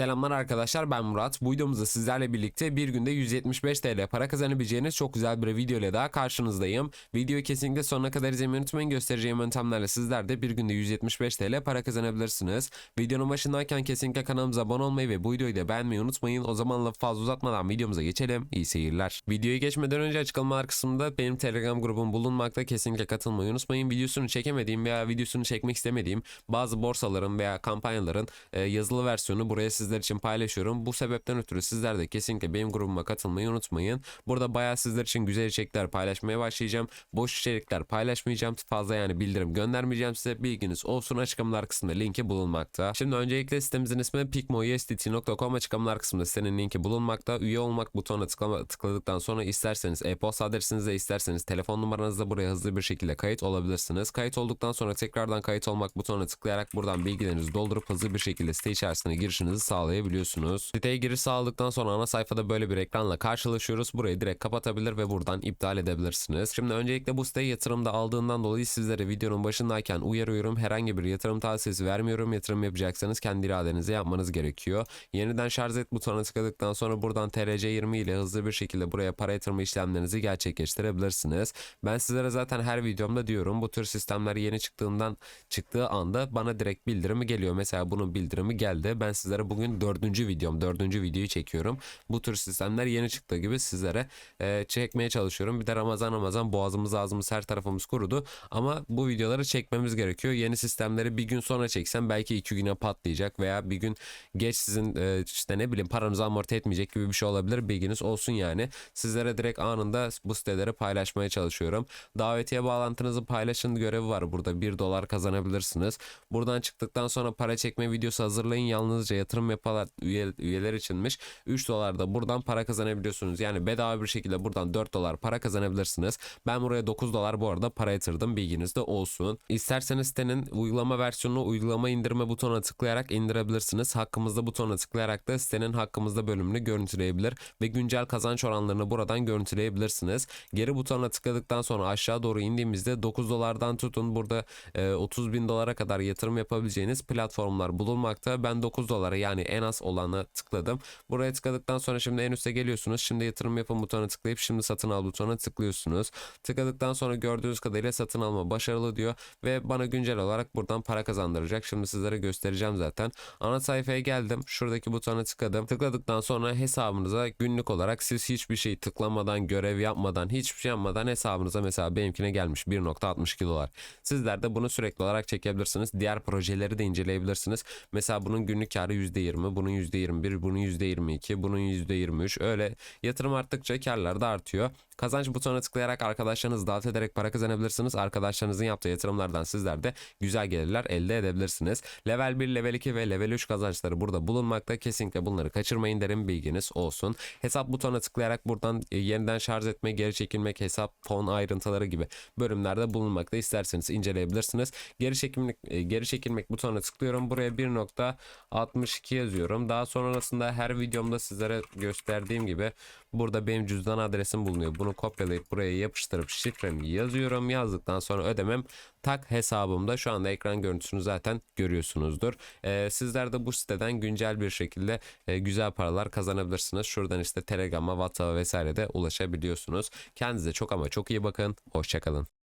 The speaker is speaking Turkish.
Selamlar arkadaşlar ben Murat. Bu videomuzda sizlerle birlikte bir günde 175 TL para kazanabileceğiniz çok güzel bir video ile daha karşınızdayım. Videoyu kesinlikle sonuna kadar izlemeyi unutmayın. Göstereceğim yöntemlerle sizler de bir günde 175 TL para kazanabilirsiniz. Videonun başındayken kesinlikle kanalımıza abone olmayı ve bu videoyu da beğenmeyi unutmayın. O zaman lafı fazla uzatmadan videomuza geçelim. İyi seyirler. Videoyu geçmeden önce açıklamalar kısmında benim Telegram grubum bulunmakta. Kesinlikle katılmayı unutmayın. Videosunu çekemediğim veya videosunu çekmek istemediğim bazı borsaların veya kampanyaların e, yazılı versiyonu buraya sizler için paylaşıyorum. Bu sebepten ötürü sizler de kesinlikle benim grubuma katılmayı unutmayın. Burada bayağı sizler için güzel içerikler paylaşmaya başlayacağım. Boş içerikler paylaşmayacağım. Fazla yani bildirim göndermeyeceğim size. Bilginiz olsun açıklamalar kısmında linki bulunmakta. Şimdi öncelikle sitemizin ismi pikmousdt.com açıklamalar kısmında sitenin linki bulunmakta. Üye olmak butonuna tıklama, tıkladıktan sonra isterseniz e-posta adresinizle isterseniz telefon numaranızla buraya hızlı bir şekilde kayıt olabilirsiniz. Kayıt olduktan sonra tekrardan kayıt olmak butonuna tıklayarak buradan bilgilerinizi doldurup hızlı bir şekilde site içerisine girişinizi sağlayabiliyorsunuz. Siteye giriş sağladıktan sonra ana sayfada böyle bir ekranla karşılaşıyoruz. Burayı direkt kapatabilir ve buradan iptal edebilirsiniz. Şimdi öncelikle bu siteye yatırımda aldığından dolayı sizlere videonun başındayken uyarıyorum. Herhangi bir yatırım tavsiyesi vermiyorum. Yatırım yapacaksanız kendi iradenizle yapmanız gerekiyor. Yeniden şarj et butonuna tıkladıktan sonra buradan TRC20 ile hızlı bir şekilde buraya para yatırma işlemlerinizi gerçekleştirebilirsiniz. Ben sizlere zaten her videomda diyorum bu tür sistemler yeni çıktığından çıktığı anda bana direkt bildirimi geliyor. Mesela bunun bildirimi geldi. Ben sizlere bugün dördüncü videom, dördüncü videoyu çekiyorum. Bu tür sistemler yeni çıktığı gibi sizlere e, çekmeye çalışıyorum. Bir de Ramazan Ramazan boğazımız ağzımız her tarafımız kurudu. Ama bu videoları çekmemiz gerekiyor. Yeni sistemleri bir gün sonra çeksem belki iki güne patlayacak veya bir gün geç sizin e, işte ne bileyim paranızı amorti etmeyecek gibi bir şey olabilir. Bilginiz olsun yani. Sizlere direkt anında bu siteleri paylaşmaya çalışıyorum. Davetiye bağlantınızı paylaşın görevi var burada. 1 dolar kazanabilirsiniz. Buradan çıktıktan sonra para çekme videosu hazırlayın. Yalnızca yatırım yapalar üye, üyeler içinmiş. 3 dolar da buradan para kazanabiliyorsunuz. Yani bedava bir şekilde buradan 4 dolar para kazanabilirsiniz. Ben buraya 9 dolar bu arada para yatırdım. Bilginiz de olsun. İsterseniz sitenin uygulama versiyonunu uygulama indirme butonuna tıklayarak indirebilirsiniz. Hakkımızda butonuna tıklayarak da sitenin hakkımızda bölümünü görüntüleyebilir ve güncel kazanç oranlarını buradan görüntüleyebilirsiniz. Geri butonuna tıkladıktan sonra aşağı doğru indiğimizde 9 dolardan tutun burada e, 30 bin dolara kadar yatırım yapabileceğiniz platformlar bulunmakta. Ben 9 dolara yani en az olanı tıkladım. Buraya tıkladıktan sonra şimdi en üste geliyorsunuz. Şimdi yatırım yapın butonuna tıklayıp şimdi satın al butonuna tıklıyorsunuz. Tıkladıktan sonra gördüğünüz kadarıyla satın alma başarılı diyor ve bana güncel olarak buradan para kazandıracak. Şimdi sizlere göstereceğim zaten. Ana sayfaya geldim. Şuradaki butona tıkladım. Tıkladıktan sonra hesabınıza günlük olarak siz hiçbir şey tıklamadan, görev yapmadan, hiçbir şey yapmadan hesabınıza mesela benimkine gelmiş 1.62 dolar. Sizler de bunu sürekli olarak çekebilirsiniz. Diğer projeleri de inceleyebilirsiniz. Mesela bunun günlük karı %20, bunun %21, bunun %22, bunun %23. Öyle yatırım arttıkça karlar da artıyor. Kazanç butonuna tıklayarak arkadaşlarınızı davet ederek para kazanabilirsiniz. Arkadaşlarınızın yaptığı yatırımlardan sizler de güzel gelirler elde edebilirsiniz. Level 1, level 2 ve level 3 kazançları burada bulunmakta. Kesinlikle bunları kaçırmayın derim bilginiz olsun. Hesap butonuna tıklayarak buradan e, yeniden şarj etme, geri çekilmek, hesap, fon ayrıntıları gibi bölümlerde bulunmakta. İsterseniz inceleyebilirsiniz. Geri çekilmek, e, geri çekilmek butonuna tıklıyorum. Buraya 1.62 yazıyorum. Daha sonrasında her videomda sizlere gösterdiğim gibi burada benim cüzdan adresim bulunuyor. Bunu kopyalayıp buraya yapıştırıp şifremi yazıyorum. Yazdıktan sonra ödemem tak hesabımda şu anda ekran görüntüsünü zaten görüyorsunuzdur. Ee, sizler de bu siteden güncel bir şekilde e, güzel paralar kazanabilirsiniz. Şuradan işte Telegram'a, WhatsApp'a vesaire de ulaşabiliyorsunuz. Kendinize çok ama çok iyi bakın. Hoşçakalın.